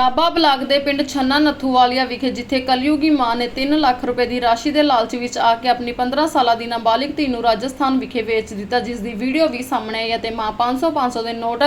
Nabha block ਦੇ ਪਿੰਡ ਛੰਨਾ ਨੱਥੂਵਾਲੀਆ ਵਿਖੇ, ਜਿੱਥੇ ਕਲਯੁਗੀ ਮਾਂ ਨੇ 3 ਲੱਖ ਰੁਪਏ ਦੀ ਰਾਸ਼ੀ ਦੇ ਲਾਲਚ ਵਿੱਚ ਆ ਕੇ ਆਪਣੀ 15 ਸਾਲਾਂ ਦੀ ਨਾਬਾਲਿਗ ਧੀ ਨੂੰ ਰਾਜਸਥਾਨ ਵਿਖੇ ਵੇਚ ਦਿੱਤਾ, ਜਿਸ ਦੀ ਵੀਡੀਓ ਵੀ ਸਾਹਮਣੇ ਆਈ ਅਤੇ ਮਾਂ 500 500 ਦੇ ਨੋਟ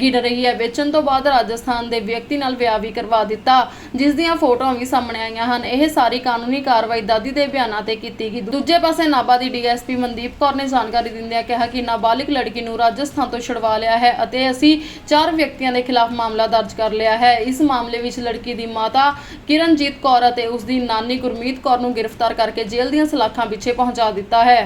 ਗਿਣ ਰਹੀ ਹੈ। ਵੇਚਣ ਤੋਂ ਬਾਅਦ ਰਾਜਸਥਾਨ ਦੇ ਵਿਅਕਤੀ ਨਾਲ ਵਿਆਹ ਵੀ ਕਰਵਾ ਦਿੱਤਾ, ਜਿਸ ਦੀਆਂ ਫੋਟੋਆਂ ਵੀ ਸਾਹਮਣੇ ਆਈਆਂ ਹਨ। ਇਹ ਸਾਰੀ ਕਾਨੂੰਨੀ ਕਾਰਵਾਈ ਦਾਦੀ ਦੇ ਬਿਆਨਾਂ ਤੇ ਕੀਤੀ ਗਈ। ਦੂਜੇ ਪਾਸੇ ਨਾਭਾ ਦੀ ਡੀਐਸਪੀ ਮਨਦੀਪ ਕੌਰ ਨੇ ਜਾਣਕਾਰੀ ਦਿੰਦਿਆਂ ਕਿਹਾ ਕਿ ਨਾਬਾਲਿਗ ਲੜਕੀ ਨੂੰ ਰਾਜਸਥਾਨ ਤੋਂ ਛੁਡਵਾ ਲਿਆ ਹੈ ਅਤੇ ਅਸੀਂ ਚਾਰ ਵਿਅਕਤੀਆਂ ਦੇ ਖਿਲਾਫ ਮਾਮਲਾ ਦਰਜ ਕਰ ਲਿਆ ਹੈ। ਇਸ ਮਾਮਲੇ ਵਿੱਚ ਲੜਕੀ ਦੀ ਮਾਤਾ ਕਿਰਨਜੀਤ ਕੌਰ ਅਤੇ ਉਸ ਦੀ ਨਾਨੀ ਗੁਰਮੀਤ ਕੌਰ ਨੂੰ ਗ੍ਰਿਫਤਾਰ ਕਰਕੇ ਜੇਲ੍ਹ ਦੀਆਂ ਸਲਾਖਾਂ ਪਿੱਛੇ ਪਹੁੰਚਾ ਦਿੱਤਾ ਹੈ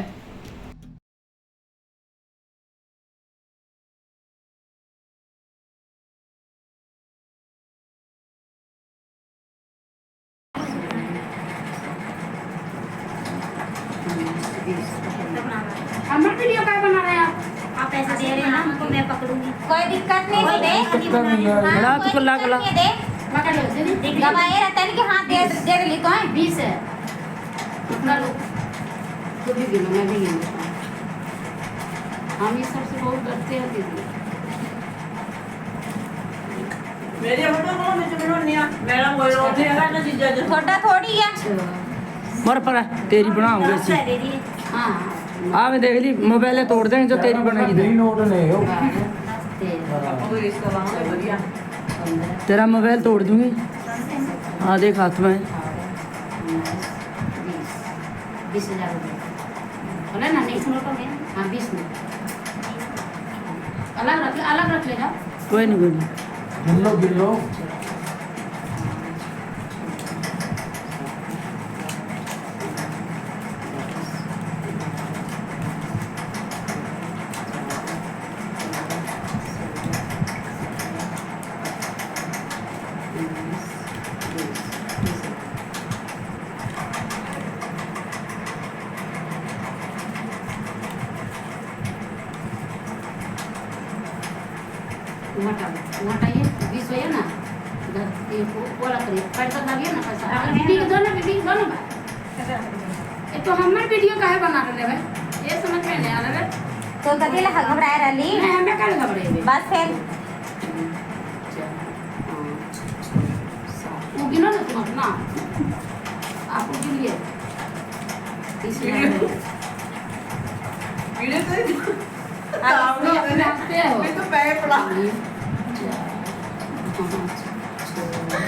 हमर वीडियो का बना रहे हैं आप आप ऐसे दे रहे हैं ना हमको मैं पकड़ूंगी कोई दिक्कत नहीं कोई दे दिक्कत नहीं है। हाँ, बड़ा कोई तो खुला दिक्कत खुला। नहीं दे पकड़ लो दीदी देख लो गवाए रहता है कि हाँ दे दे रही तो है बीस है अपना लो खुद ही गिनो मैं भी गिन लेता हूँ हम इस सबसे बहुत डरते हैं दीदी ਮੇਰੀ ਫੋਟੋ ਕੋਲ ਵਿੱਚ ਬਣਾਉਣੀ ਆ ਮੇਰਾ ਕੋਈ ਰੋਲ ਨਹੀਂ ਹੈਗਾ ਇਹਨਾਂ ਚੀਜ਼ਾਂ 'ਚ छोटा थोड़ी है अच्छा ਮਰ ਪਰ ਤੇਰੀ ਬਣਾਉਂਗੇ आप ਅਸੀਂ दे दीजिए हाँ ਆ ਮੈਂ ਦੇਖ ਲਈ ਮੋਬਾਈਲ ਤੋੜ ਦੇਂਗੇ ਜੋ ਤੇਰੀ ਬਣੇਗੀ ਨਹੀਂ ਨੋਟ ਨੇ ਉਹ बारह तेरह पंद्रह तेरा मोबाइल तोड़ दूंगी हाँ देख हाथ में बीस बीस हजार रुपये बोला ना नहीं नोट हो गया हाँ बीस में अलग रख ले अलग रख लेना कोई नहीं कोई नहीं ਗਿੱਲੋ ਗਿੱਲੋ मोटा ये वो- वो रख रही पैसा लगिए ना पैसा बीबी के दो ना बीबी के दो ना बा। ये तो हमर वीडियो काहे बना रहे भाई ये समझ में नहीं आ रहा है तो कभी लगा घबराए रही नहीं हमें कल घबरे बस फिर वो गिनो ना तुम अपना आपको गिनिए इसलिए आप लोग अपने हंसते हो तो पैर पड़ा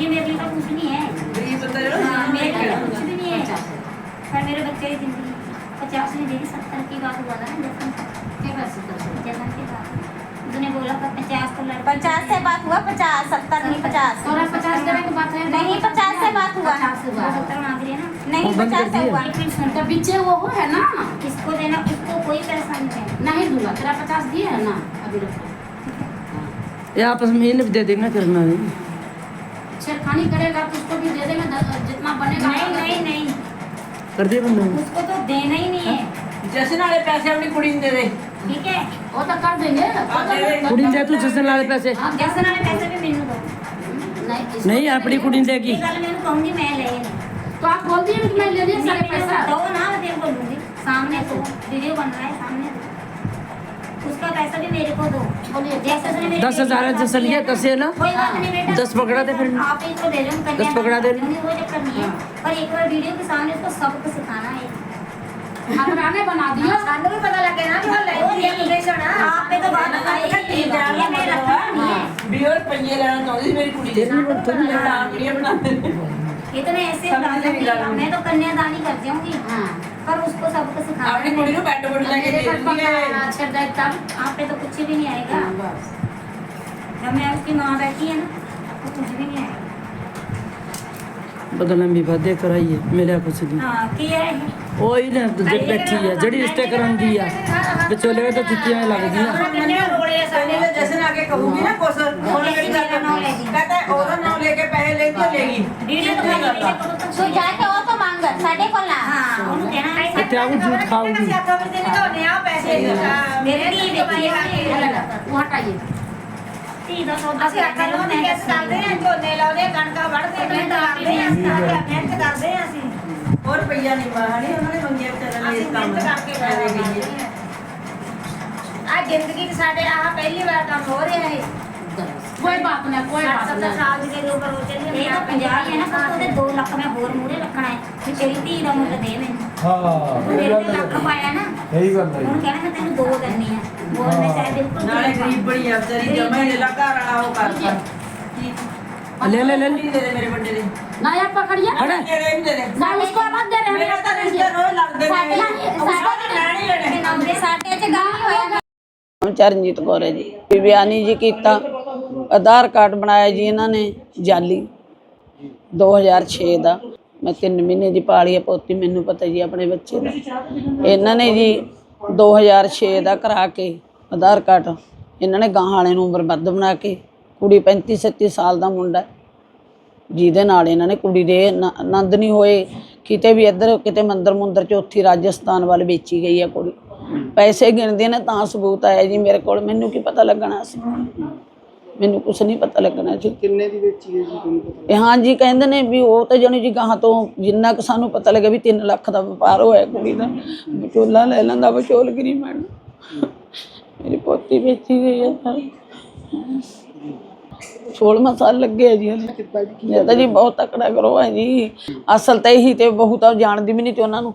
नहीं ये मेरे का कुछ नहीं है। मेरे बच्चे पचास में पचास पचास से बात हुआ नहीं पचास। है? से बात हुआ। ना। नहीं पचास से हुआ। तो वो है ना? किसको देना उसको कोई पैसा नहीं दूँगा। तेरा पचास दिए है ना? अभी आपस में दे देंगे करना नहीं छेड़खानी करेगा तो उसको भी दे देंगे जितना बनेगा नहीं नहीं नहीं। कर दिए बंदे उसको तो देना ही नहीं है। जैसे नाले पैसे अपनी कुड़ी दे दे। ठीक है। वो तो कर देंगे। हाँ, दे देंगे। कुड़ी दे तू जैसे नाले पैसे। हाँ, जैसे ना पैसे भी मैनू दो। नहीं अपनी कुड़ी ने देगी। ले तो आप बोल दिए कि मैं ले लिया सारे पैसा। दो ना मैं तेरे को बोलूँगी सामने तो। वीडियो बन रहा है सामने। तो दस हज़ार है जैसे लिया दस है ना? तो दस पकड़ा दे फिर। आप इसको दे रहे दस पकड़ा दे। पर एक बार वीडियो के सामने इसको सबको सिखाना है। बना दिया। हाँ, पता लगे ना कि लाइव आप पे तो बात मेरी कुड़ी ये तो मैं ऐसे समझ बता नहीं लगा। मैं तो कन्यादानी कर जाऊंगी हाँ पर उसको सबको सिखाना ਆਪਣੀ ਕੁੜੀ ਨੂੰ ਬੈੱਡ ਬੁੱਡ ਲੈ ਕੇ ਦੇ ਦਿੰਦੀ ਹੈ अच्छा जाए तब आप पे तो कुछ भी नहीं आएगा हाँ, बस जब मैं उसकी माँ बैठी है ना तो कुछ भी नहीं आएगा ਬਦਲਣ ਵੀ ਵਾਦੇ ਕਰਾਈਏ ਮਿਲਿਆ ਕੁਛ ਨਹੀਂ ਹਾਂ ਕੀ ਹੈ ਇਹ ਉਹ ਹੀ ਨਾ ਜਿਹੜੀ ਬੈਠੀ ਆ ਜਿਹੜੀ ਰਿਸ਼ਤੇ ਕਰਾਉਂਦੀ ਆ ਵਿਚੋਲੇ ਤਾਂ ਜੁੱਤੀਆਂ ਲੱਗਦੀਆਂ ਕਿੰਨੇ ਰੋਲੇ ਸਾਡੇ ਇਹਨੇ ਜਸ਼ਨ ਆ ਕੇ ਕਹੂਗੀ ਨਾ ਕੁਛ ਹੁਣ ਮੇਰੀ ਗੱਲ ਨਹੀਂ ਕਹਤਾ ਉਹਦਾ ਨਾਮ ਲੈ ਕੇ ਪੈਸੇ ਲੈ ਕੇ ਲੈਗੀ ਵੀਡੀਓ ਦਿਖਾਈ ਤੂੰ ਜਾ ਕੇ ਉਹ ਤੋਂ ਮੰਗ ਸਾਡੇ ਕੋਲ ਨਾ ਹਾਂ ਉਹਨੂੰ ਦੇਣਾ ਹੈ ਇੱਥੇ ਆਉ ਜੂਠ ਖਾਊਗੀ ਮੇਰੇ ਦੀ ਦੇਖੀ ਹੈ वो हटाइए ਧੀ ਦਾ ਸੌਦਾ ਅਸੀਂ ਅੱਖਾਂ ਨੂੰ ਨਹੀਂ ਕਿਸ ਕਰਦੇ ਆ ਝੋਨੇ ਲਾਉਂਦੇ ਆ, ਕਣਕਾਂ ਵੜਦੇ ਆ, ਮਿਹਨਤ ਕਰਦੇ ਆ, ਅਸੀਂ ਤਾਂ ਆਪ ਮਿਹਨਤ ਕਰਦੇ ਆ ਅਸੀਂ ਹੋਰ ਰੁਪਈਆ ਨਹੀਂ ਮਾਣੀ ਉਹਨਾਂ ਨੇ ਮੰਗਿਆ ਵਿਚਾਰਿਆਂ ਨੇ ਅਸੀਂ ਇਸ ਕੰਮ ਮਿਹਨਤ ਕਰਕੇ ਐਵੇਂ ਪੈਸੇ ਗਈ ਕਮਾਉਂਦੇ ਆ ਆ ਜ਼ਿੰਦਗੀ 'ਚ ਸਾਡੇ ਆਹ ਪਹਿਲੀ ਵਾਰ ਕੰਮ ਹੋ ਰਿਹਾ ਹੈ ਕੋਈ ਬਾਤ ਨਾ ਕੋਈ ਬਾਤ ਨਾ। 70 ਸਾਲ ਦੀ ਉਮਰ ਹੋ ਚੱਲੀ ਨਹੀਂ ਤਾਂ 50 ਹੈ ਨਾ ਪਰ ਉਹਦੇ 2 ਲੱਖ ਮੈਂ ਹੋਰ ਮੂਰੇ ਰੱਖਣਾ ਹੈ ਵੀ ਤੇਰੀ ਧੀ ਦਾ ਮੁੱਲ ਦੇ ਮੈਨੂੰ। ਹਾਂ ਮੇਰੇ ਲੱਖ ਪਾਇਆ ਨਾ ਇਹੀ ਗੱਲ ਹੈ ਹੁਣ ਜੀ। ਮੈਂ ਤੈਨੂੰ ਦੋ ਦਿੰਨੀ ਆ ਬੋਲ ਮੈਂ ਚਾਹੇ ਬਿਲਕੁਲ ਨਾਲੇ ਗਰੀਬ ਬੜੀ ਆ ਵਿਚਾਰੀ ਜਮੇ ਨੇ ਲੱਗਾ ਰਣਾ ਉਹ ਕਰਦਾ। ਲੈ ਲੈ ਲੈ। ਲੈ। ਦੇ ਦੇ ਮੇਰੇ ਬੰਦੇ ਦੇ? ਨਾ ਯਾ ਪਕੜਿਆ ਹਟ। ਦੇ ਦੇ ਨਹੀਂ ਦੇ ਦੇ। ਨਾ ਉਸਕੋ ਮਤ ਦੇ ਰਹੇ ਮੇਰਾ ਤਾਂ ਰਿਸ਼ਤੇ ਰੋਜ਼ ਲੱਗਦੇ ਨੇ। ਉਸਕੋ ਤਾਂ ਲੈਣੇ ਹੀ ਲੈਣੇ। ਸਾਡੇ ਚ ਗਾਹ ਹੋਇਆ ਚਰਨਜੀਤ ਕੌਰ ਜੀ। ਵੀ ਜੀ ਕੀਤਾ। ਆਧਾਰ ਕਾਰਡ ਬਣਾਇਆ ਜੀ ਇਹਨਾਂ ਨੇ, ਜਾਲੀ। 2006 ਦਾ। ਮੈਂ 3 ਮਹੀਨੇ ਦੀ ਪਾਲੀ ਹੈ ਪੋਤੀ, ਮੈਨੂੰ ਪਤਾ ਜੀ ਆਪਣੇ ਬੱਚੇ ਦਾ। ਇਹਨਾਂ ਨੇ ਜੀ 2006 ਦਾ ਕਰਾ ਕੇ ਆਧਾਰ ਕਾਰਡ, ਇਹਨਾਂ ਨੇ ਗਾਹਾਂ ਵਾਲੇ ਨੂੰ ਉਮਰ ਵੱਧ ਬਣਾ ਕੇ, ਕੁੜੀ 35 37 ਸਾਲ ਦਾ ਮੁੰਡਾ ਜਿਹਦੇ ਨਾਲ ਇਹਨਾਂ ਨੇ ਕੁੜੀ ਦੇ ਆਨੰਦ ਨਹੀਂ ਹੋਏ। ਕਿਤੇ ਵੀ ਇੱਧਰ, ਕਿਤੇ ਮੰਦਰ ਮੁੰਦਰ ਚ ਉੱਥੇ ਰਾਜਸਥਾਨ ਵੱਲ ਵੇਚੀ ਗਈ ਆ ਕੁੜੀ। ਪੈਸੇ ਗਿਣਦੇ ਨੇ ਤਾਂ ਸਬੂਤ ਆਇਆ ਜੀ ਮੇਰੇ ਕੋਲ, ਮੈਨੂੰ ਕੀ ਪਤਾ ਲੱਗਣਾ ਸੀ। ਮੈਨੂੰ ਕੁਝ ਨਹੀਂ ਪਤਾ ਲੱਗਣਾ ਸੀ ਕਿੰਨੇ ਦੀ ਵੇਚੀ ਹੈ ਜੀ ਤੁਹਾਨੂੰ ਪਤਾ ਇਹ ਹਾਂ ਜੀ ਕਹਿੰਦੇ ਨੇ ਵੀ ਉਹ ਤਾਂ ਜਾਣੀ ਜੀ ਗਾਹਾਂ ਤੋਂ ਜਿੰਨਾ ਕੁ ਸਾਨੂੰ ਪਤਾ ਲੱਗਿਆ ਵੀ 3 ਲੱਖ ਦਾ ਵਪਾਰ ਹੋਇਆ ਕੁੜੀ ਦਾ। ਵਿਚੋਲਾ ਲੈ ਲੈਂਦਾ ਵਿਚੋਲਗਰੀ ਮੈਡਮ। ਮੇਰੀ ਪੋਤੀ ਵੇਚੀ ਗਈ ਹੈ 16 ਸਾਲ ਲੱਗੇ ਜੀ ਜੀ ਇਹ ਤਾਂ ਜੀ ਬਹੁਤ ਤਕੜਾ ਕਰੋ ਹੈ ਜੀ। ਅਸਲ ਤਾਂ ਇਹੀ ਤੇ ਬਹੂ ਤਾਂ ਜਾਣਦੀ ਵੀ ਨਹੀਂ ਤੇ ਉਹਨਾਂ ਨੂੰ।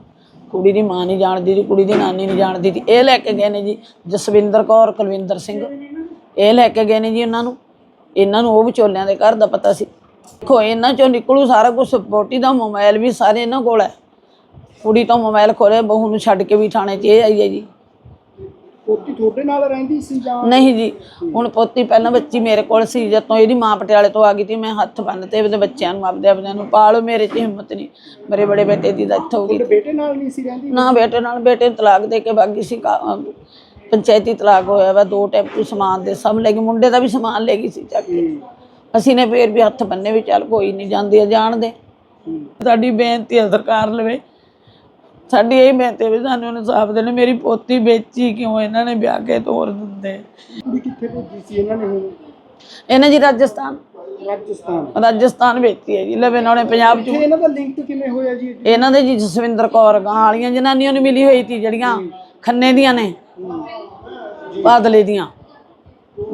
ਕੁੜੀ ਦੀ ਮਾਂ ਨਹੀਂ ਜਾਣਦੀ ਸੀ ਕੁੜੀ ਦੀ ਨਾਨੀ ਨਹੀਂ ਜਾਣਦੀ ਸੀ ਇਹ ਲੈ ਕੇ ਗਏ ਨੇ ਜੀ ਜਸਵਿੰਦਰ ਕੌਰ ਕੁਲਵਿੰਦਰ ਸਿੰਘ। ਇਹ ਲੈ ਕੇ ਗਏ ਨੇ ਜੀ ਉਹਨਾਂ ਨੂੰ। ਇਹਨਾਂ ਨੂੰ ਉਹ ਵਿਚੋਲਿਆਂ ਦੇ ਘਰ ਦਾ ਪਤਾ ਸੀ। ਦੇਖੋ ਇਹਨਾਂ ਚੋਂ ਨਿਕਲੂ ਸਾਰਾ ਕੁਝ ਬੋਟੀ ਦਾ ਮੋਬਾਈਲ ਵੀ ਸਾਰੇ ਇਹਨਾਂ ਕੋਲ ਹੈ। ਕੁੜੀ ਤੋਂ ਮੋਬਾਈਲ ਖੋਲੇ ਬਹੂ ਨੂੰ ਛੱਡ ਕੇ ਵੀ ਥਾਣੇ 'ਚ ਇਹ ਆਈ ਹੈ ਜੀ। ਪੋਤੀ ਤੁਹਾਡੇ ਨਾਲ ਰਹਿੰਦੀ ਸੀ ਜਾਂ ਨਹੀਂ ਜੀ ਹੁਣ ਪੋਤੀ ਪਹਿਲਾਂ ਬੱਚੀ ਮੇਰੇ ਕੋਲ ਸੀ ਜਦੋਂ ਇਹਦੀ ਮਾਂ ਪਟਿਆਲੇ ਤੋਂ ਆ ਗਈ ਸੀ ਮੈਂ ਹੱਥ ਬੰਨ ਤੇ ਉਹਦੇ ਬੱਚਿਆਂ ਨੂੰ ਆਪਦੇ ਆਪਦਿਆਂ ਨੂੰ ਪਾਲੋ ਮੇਰੇ 'ਚ ਹਿੰਮਤ ਨਹੀਂ। ਮੇਰੇ ਬੜੇ ਬੇਟੇ ਦੀ ਡੈਥ ਹੋ ਗਈ। ਬੇਟੇ ਨਾਲ ਨਹੀਂ ਸੀ ਰਹਿੰਦੀ? ਨਾ ਬੇਟੇ ਨਾਲ ਬੇਟੇ ਤਲਾਕ ਦੇ ਕੇ ਬਾਗੀ ਸੀ ਪੰਚਾਇਤੀ ਤਲਾਕ ਹੋਇਆ ਵਾ ਦੋ ਟੈਂਪੂ ਸਮਾਨ ਦੇ ਸਭ ਲੈ ਗਈ ਮੁੰਡੇ ਦਾ ਵੀ ਸਮਾਨ ਲੈ ਗਈ ਸੀ ਚੱਕ ਕੇ। ਅਸੀਂ ਨੇ ਫੇਰ ਵੀ ਹੱਥ ਬੰਨੇ ਵੀ ਚੱਲ ਕੋਈ ਨਹੀਂ ਜਾਂਦੀ ਆ ਜਾਣ ਦੇ। ਸਾਡੀ ਬੇਨਤੀ ਹੈ ਸਰਕਾਰ ਲਵੇ। ਸਾਡੀ ਇਹ ਬੇਨਤੀ ਵੀ ਸਾਨੂੰ ਇਨਸਾਫ ਦੇਣ। ਮੇਰੀ ਪੋਤੀ ਵੇਚੀ ਕਿਉਂ? ਇਹਨਾਂ ਨੇ ਵਿਆਹ ਕੇ ਤੋਰ ਦਿੰਦੇ। ਕੁੜੀ ਕਿੱਥੇ ਭੇਜੀ ਸੀ ਇਹਨਾਂ ਨੇ ਹੁਣ? ਇਹਨੇ ਜੀ ਰਾਜਸਥਾਨ। ਰਾਜਸਥਾਨ। ਰਾਜਸਥਾਨ ਵੇਚੀ ਹੈ ਜੀ। ਲਵੇ ਨਾਲੇ ਪੰਜਾਬ ਚ ਤੇ ਇਹਨਾਂ ਦਾ ਲਿੰਕ ਕਿਵੇਂ ਹੋਇਆ ਜੀ? ਇਹਨਾਂ ਦੇ ਜੀ ਜਸਵਿੰਦਰ ਕੌਰ ਗਾਂ ਵਾਲੀਆਂ ਜਨਾਨੀਆਂ ਨੂੰ ਮਿਲੀ ਹੋਈ ਸੀ ਜਿਹੜੀਆਂ ਖੰਨੇ ਦੀਆਂ ਨੇ। ਬਾਦਲੇ ਦੀਆਂ।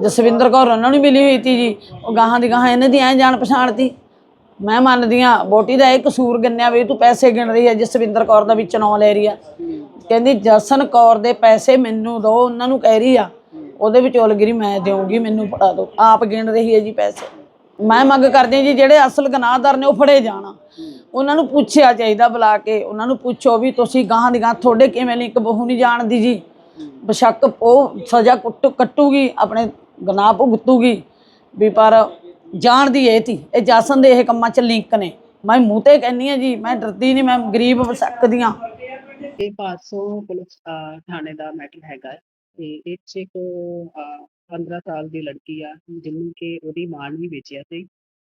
ਜਸਵਿੰਦਰ ਕੌਰ ਉਹਨਾਂ ਨੂੰ ਮਿਲੀ ਹੋਈ ਸੀ ਜੀ। ਉਹ ਗਾਹਾਂ ਦੀ ਗਾਹਾਂ ਇਹਨਾਂ ਦੀ ਐ ਜਾਣ ਪਛਾਣ ਤੀ ਮੈਂ ਮੰਨਦੀ ਆ ਬੋਟੀ ਦਾ ਇਹ ਕਸੂਰ ਗੰਨਿਆ ਵੀ ਤੂੰ ਪੈਸੇ ਗਿਣ ਰਹੀ ਹੈ, ਜਸਵਿੰਦਰ ਕੌਰ ਦਾ ਵਿੱਚ ਨਾਂ ਲੈ ਰਹੀ ਆ। ਕਹਿੰਦੀ, ਜਸਨ ਕੌਰ ਦੇ ਪੈਸੇ ਮੈਨੂੰ ਦੋ, ਉਹਨਾਂ ਨੂੰ ਕਹਿ ਰਹੀ ਆ। ਉਹਦੇ ਵਿੱਚ ਉਲਗਰੀ ਮੈਂ ਦੇਵਾਂਗੀ ਮੈਨੂੰ ਫੜਾ ਦਿਓ ਆਪ ਗਿਣ ਰਹੀ ਹੈ ਜੀ ਪੈਸੇ। ਮੈਂ ਮੰਗ ਕਰਦੀ ਜੀ, ਜਿਹੜੇ ਅਸਲ ਗਨਾਹਦਾਰ ਨੇ ਉਹ ਫੜੇ ਜਾਣ। ਉਹਨਾਂ ਨੂੰ ਪੁੱਛਿਆ ਚਾਹੀਦਾ ਬੁਲਾ ਕੇ। ਉਹਨਾਂ ਨੂੰ ਪੁੱਛੋ ਵੀ ਤੁਸੀਂ ਗਾਹਾਂ ਦੀ ਗਾਹਾਂ ਤੁਹਾਡੇ ਕਿਵੇਂ ਲਿੰਕ ਬਹੂ ਨਹੀਂ ਜਾਣਦੀ ਜੀ? ਬੇਸ਼ੱਕ ਉਹ ਸਜ਼ਾ ਕੁੱਟ ਕੱਟੂਗੀ, ਆਪਣੇ ਗੁਨਾਹ ਭੁਗਤੂਗੀ। ਵੀ ਪਰ ਜਾਣਦੀ ਇਹ ਤੀ ਇਹ ਜਾਸਨ ਦੇ ਇਹ ਕੰਮਾਂ 'ਚ ਲਿੰਕ ਨੇ। ਮੈਂ ਮੂੰਹ ਤੇ ਕਹਿੰਨੀ ਆ ਜੀ, ਮੈਂ ਡਰਦੀ ਨਹੀਂ, ਮੈਂ ਗਰੀਬ ਸਕਦੀ ਆ ਇਹ 500 ਪੁਲਿਸ ਥਾਣੇ ਦਾ ਮੈਟਰ ਹੈਗਾ ਤੇ ਇਹ 'ਚ ਇੱਕ 15 ਸਾਲ ਦੀ ਲੜਕੀ ਆ, ਜਿਹਨੂੰ ਕਿ ਉਹਦੀ ਮਾਂ ਨੇ ਵੀ ਵੇਚਿਆ ਸੀ।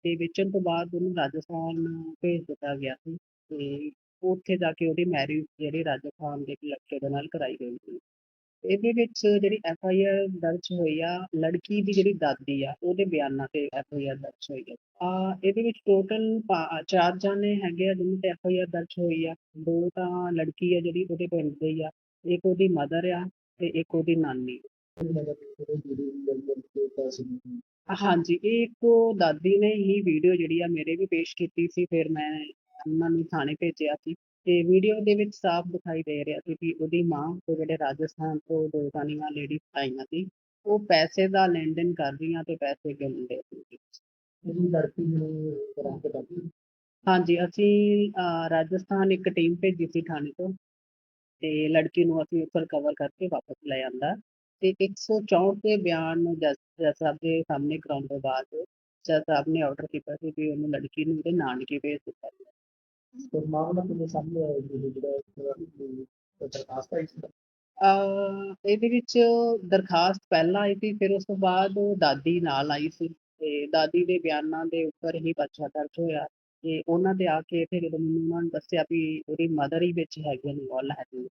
ਤੇ ਵੇਚਣ ਤੋਂ ਬਾਅਦ ਉਹਨੂੰ ਰਾਜਸਥਾਨ ਭੇਜ ਦਿੱਤਾ ਗਿਆ ਸੀ। ਤੇ ਉੱਥੇ ਜਾ ਕੇ ਉਹਦੀ ਮੈਰਿਜ ਜਿਹੜੀ ਰਾਜਸਥਾਨ ਦੇ ਇੱਕ ਲੜਕੇ ਦੇ ਨਾਲ ਕਰਾਈ ਗਈ ਸੀ। ਇਹਦੇ ਵਿੱਚ ਜਿਹੜੀ ਐਫ ਆਈ ਆਰ ਦਰਜ ਹੋਈ ਆ, ਲੜਕੀ ਦੀ ਜਿਹੜੀ ਦਾਦੀ ਆ, ਉਹਦੇ ਬਿਆਨਾਂ ਤੇ ਐਫ ਆਈ ਆਰ ਦਰਜ ਹੋਈ ਆ। ਆ, ਇਹਦੇ ਵਿੱਚ ਟੋਟਲ ਚਾਰ ਜਾਣੇ ਹੈਗੇ ਆ ਜਿਹਨਾਂ ਤੇ ਐਫ ਆਈ ਆਰ ਦਰਜ ਹੋਈ ਆ। ਦੋ ਤਾਂ ਲੜਕੀ ਆ ਜਿਹੜੀ ਉਹਦੇ ਪਿੰਡ ਦੇ ਆ, ਇੱਕ ਉਹਦੀ ਮਦਰ ਆ ਤੇ ਇੱਕ ਉਹਦੀ ਨਾਨੀ। ਹਾਂਜੀ, ਇਹ ਇੱਕ ਦਾਦੀ ਨੇ ਹੀ ਵੀਡੀਓ ਜਿਹੜੀ ਆ ਮੇਰੇ ਵੀ ਪੇਸ਼ ਕੀਤੀ ਸੀ, ਫਿਰ ਮੈਂ ਉਹਨਾਂ ਨੂੰ ਥਾਣੇ ਭੇਜਿਆ ਸੀ। ਤੇ ਵੀਡੀਓ ਦੇ ਵਿੱਚ ਸਾਫ਼ ਦਿਖਾਈ ਦੇ ਰਿਹਾ ਸੀ ਕਿ ਉਹਦੀ ਮਾਂ ਤੇ ਜਿਹੜੇ ਰਾਜਸਥਾਨ ਤੋਂ ਦੋ ਜਾਨੀਆਂ ਲੇਡੀਜ਼ ਆਈਆਂ ਸੀ ਉਹ ਪੈਸੇ ਦਾ ਲੈਣ ਦੇਣ ਕਰ ਰਹੀਆਂ ਤੇ ਪੈਸੇ ਗਿਣਦੇ ਸੀ। ਹਾਂਜੀ ਅਸੀਂ ਰਾਜਸਥਾਨ ਇੱਕ ਟੀਮ ਭੇਜੀ ਸੀ ਥਾਣੇ ਤੋਂ ਤੇ ਲੜਕੀ ਨੂੰ ਅਸੀਂ ਉੱਥੇ ਰਿਕਵਰ ਕਰਕੇ ਵਾਪਸ ਲੈ ਆਂਦਾ ਤੇ 164 ਦੇ ਬਿਆਨ ਜੱਜ ਜੱਜ ਸਾਹਿਬ ਦੇ ਸਾਹਮਣੇ ਕਰਾਉਣ ਤੋਂ ਬਾਅਦ ਜੱਜ ਸਾਹਿਬ ਨੇ ਆਰਡਰ ਕੀਤਾ ਸੀ ਕਿ ਉਹਨੂੰ ਲੜਕੀ ਨੂੰ ਉਹਦੇ ਨਾਨਕੇ ਭੇਜ ਦਿੱਤਾ ਜਾਵੇ तो मामला कितने सामने आया जी ਜਿਹੜਾ ਦਰਖਾਸਤ ਆਈ ਸੀ ਅਹ ਇਹਦੇ ਵਿੱਚ ਦਰਖਾਸਤ ਪਹਿਲਾਂ ਆਈ ਸੀ ਫਿਰ ਉਸ ਤੋਂ ਬਾਅਦ ਦਾਦੀ ਨਾਲ ਆਈ ਸੀ ਤੇ ਦਾਦੀ ਦੇ ਬਿਆਨਾਂ ਦੇ ਉੱਪਰ ਹੀ ਪਰਚਾ ਦਰਜ ਹੋਇਆ ਤੇ ਉਹਨਾਂ ਦੇ ਆ ਕੇ ਫਿਰ ਜਦੋਂ ਮੈਨੂੰ ਉਹਨਾਂ ਨੇ ਦੱਸਿਆ ਵੀ ਉਹਦੀ ਮਦਰ ਹੀ ਵਿੱਚ ਹੈਗੇ ਨੇ ਇਨਵੋਲ ਹੈਗੇ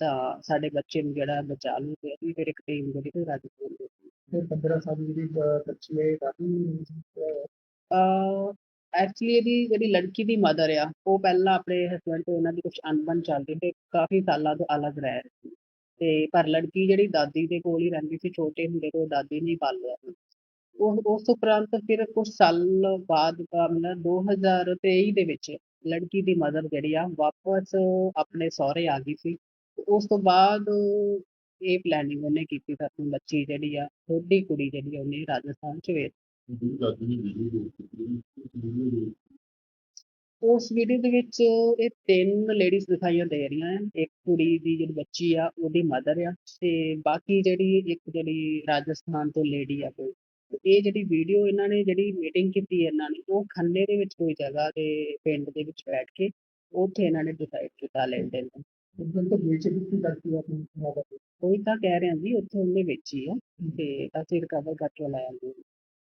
ਤਾਂ ਸਾਡੇ ਬੱਚੇ ਨੂੰ ਜਿਹੜਾ ਬਚਾ ਲੂ ਤੇ ਅਸੀਂ ਫਿਰ ਇੱਕ ਟੀਮ ਜਿਹੜੀ ਤੇ ਰਾਜਸਥਾਨ ਦੇ ਫਿਰ 15 ਸਾਲ ਦੀ ਜਿਹੜੀ ਅਹ, ਬੱਚੀ ਹੈ ਕਾਫੀ ਅਹ ਐਕਚੁਅਲੀ ਇਹਦੀ ਜਿਹੜੀ ਲੜਕੀ ਦੀ ਮਦਰ ਆ, ਉਹ ਪਹਿਲਾਂ ਆਪਣੇ ਹਸਬੰਡ ਤੋਂ ਇਹਨਾਂ ਦੀ ਕੁਝ ਅਣਬਣ ਚੱਲਦੀ ਤੇ ਕਾਫੀ ਸਾਲਾਂ ਤੋਂ ਅਲੱਗ ਰਹਿ ਰਹੇ ਸੀ। ਤੇ ਪਰ ਲੜਕੀ ਜਿਹੜੀ ਦਾਦੀ ਦੇ ਕੋਲ ਹੀ ਰਹਿੰਦੀ ਸੀ, ਛੋਟੇ ਹੁੰਦੇ ਤੋਂ ਦਾਦੀ ਨੇ ਹੀ ਪਾਲਿਆ ਸੀ। ਉਹ ਉਸ ਉਪਰੰਤ ਫਿਰ ਕੁਝ ਸਾਲ ਬਾਅਦ ਦਾ ਮਤਲਬ 2023 ਦੇ ਵਿੱਚ ਲੜਕੀ ਦੀ ਮਦਰ ਜਿਹੜੀ ਆ, ਵਾਪਸ ਆਪਣੇ ਸਹੁਰੇ ਆ ਗਈ ਸੀ। ਉਸ ਤੋਂ ਬਾਅਦ ਇਹ ਪਲੈਨਿੰਗ ਉਹਨੇ ਕੀਤੀ ਤਾਂ ਆਪਣੀ ਬੱਚੀ ਜਿਹੜੀ ਆ ਛੋਟੀ ਕੁੜੀ ਜਿਹੜੀ ਆ, ਉਹਨੇ ਰਾਜਸਥਾਨ ਚ ਵੇਚ ਉਸ ਵੀਡੀਓ ਦੇ ਵਿੱਚ ਇਹ ਤਿੰਨ ਲੇਡੀਜ਼ ਦਿਖਾਈਆਂ ਦੇ ਰਹੀਆਂ ਹਨ। ਇੱਕ ਕੁੜੀ ਦੀ ਜਿਹੜੀ ਬੱਚੀ ਆ ਉਹਦੀ ਮਦਰ ਆ ਤੇ ਬਾਕੀ ਜਿਹੜੀ ਇੱਕ ਜਿਹੜੀ ਰਾਜਸਥਾਨ ਤੋਂ ਲੇਡੀ ਆ ਕੋਈ। ਇਹ ਜਿਹੜੀ ਵੀਡੀਓ ਇਹਨਾਂ ਨੇ ਜਿਹੜੀ ਮੀਟਿੰਗ ਕੀਤੀ ਇਹਨਾਂ ਨੇ ਉਹ ਖੰਨੇ ਦੇ ਵਿੱਚ ਕੋਈ ਜਗ੍ਹਾ ਤੇ ਪਿੰਡ ਦੇ ਵਿੱਚ ਬੈਠ ਕੇ ਉੱਥੇ ਇਹਨਾਂ ਨੇ ਡਿਸਾਈਡ ਕੀਤਾ ਲੈਣ ਦੇਣ ਦਾ ਦੀ ਕੋਈ ਤਾਂ ਕਹਿ ਰਿਹਾ ਜੀ ਉੱਥੇ ਉਹਨੇ ਵੇਚੀ ਆ ਤੇ ਅਸੀਂ ਰਿਕਵਰ ਕਰਕੇ ਲੈ ਆਂਦੇ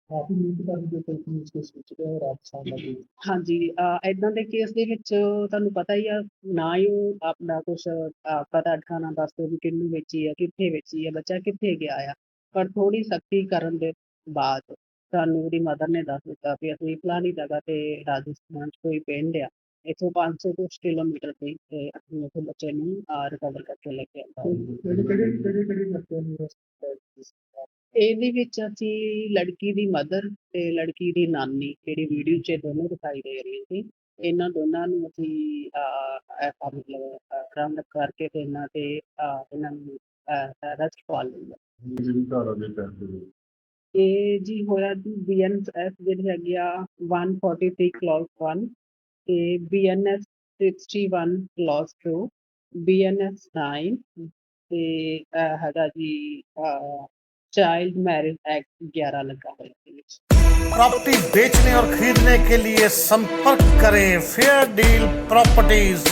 ਕਾਫੀ ਮਿਹਨਤ ਕਰਦੇ ਕੋਈ ਪੁਲਿਸ ਕੇ ਸੂਚ ਰਿਹਾ ਰਾਜਸਥਾਨ ਦਾ ਵੀ ਹਾਂਜੀ ਐਦਾਂ ਦੇ ਕੇਸ ਦੇ ਵਿੱਚ ਤੁਹਾਨੂੰ ਪਤਾ ਹੀ ਆ ਨਾ ਹੀ ਉਹ ਆਪਣਾ ਕੁਝ ਪਤਾ ਠਿਕਾਣਾ ਦੱਸਦੇ ਵੀ ਕਿਹਨੂੰ ਵੇਚੀ ਆ ਕਿੱਥੇ ਵੇਚੀ ਆ ਬੱਚਾ ਕਿੱਥੇ ਗਿਆ ਆ। ਪਰ ਥੋੜੀ ਸਖਤੀ ਕਰਨ ਦੇ ਬਾਅਦ ਸਾਨੂੰ ਉਹਦੀ ਮਦਰ ਨੇ ਦੱਸ ਦਿੱਤਾ ਵੀ ਅਸੀਂ ਫਲਾਣੀ ਜਗ੍ਹਾ ਤੇ ਰਾਜਸਥਾਨ 'ਚ ਕੋਈ ਪਿੰਡ ਆ ਇੱਥੋਂ 500 ਕੁਛ ਕਿਲੋਮੀਟਰ ਤੇ ਤੇ ਅਸੀਂ ਉੱਥੇ ਬੱਚੇ ਨੂੰ ਰਿਕਵਰ ਕਰਕੇ ਲੈ ਕੇ ਆਂਦਾ ਕਿਹੜੇ ਕਿਹੜੇ ਕਿਹੜੇ ਕਿਹੜੇ ਬੱਚਿਆਂ ਨੂੰ ਇਹਦੇ ਵਿੱਚ ਅਸੀਂ ਲੜਕੀ ਦੀ ਮਦਰ ਤੇ ਲੜਕੀ ਦੀ ਨਾਨੀ ਜਿਹੜੀ ਵੀਡੀਓ 'ਚ ਦੋਨੋਂ ਦਿਖਾਈ ਦੇ ਰਹੀਆਂ ਸੀ ਇਹਨਾਂ ਦੋਨਾਂ ਨੂੰ ਅਸੀਂ ਐਸਾ ਮਤਲਬ ਰਾਉਂਡ ਅਪ ਕਰਕੇ ਤੇ ਇਹਨਾਂ ਤੇ ਇਹਨਾਂ ਨੂੰ ਅਰੈਸਟ ਪਾ ਲਿਆ। ਜਿਹੜੀ ਧਾਰਾ ਦੇ ਤਹਿਤ ਇਹ ਜੀ ਹੋਇਆ ਜੀ ਬੀਐਨਐਸ ਜਿਹੜੀ ਹੈਗੀ ਆ 143 ਕਲੌਜ਼ 1 ਤੇ ਬੀਐਨਐਸ 61 ਕਲੌਜ਼ 2 ਬੀਐਨਐਸ 9 ਤੇ ਹੈਗਾ ਜੀ चाइल्ड मैरिज एक्ट 11 लगा हुआ प्रॉपर्टी बेचने और खरीदने के लिए संपर्क करें फेयर डील प्रॉपर्टीज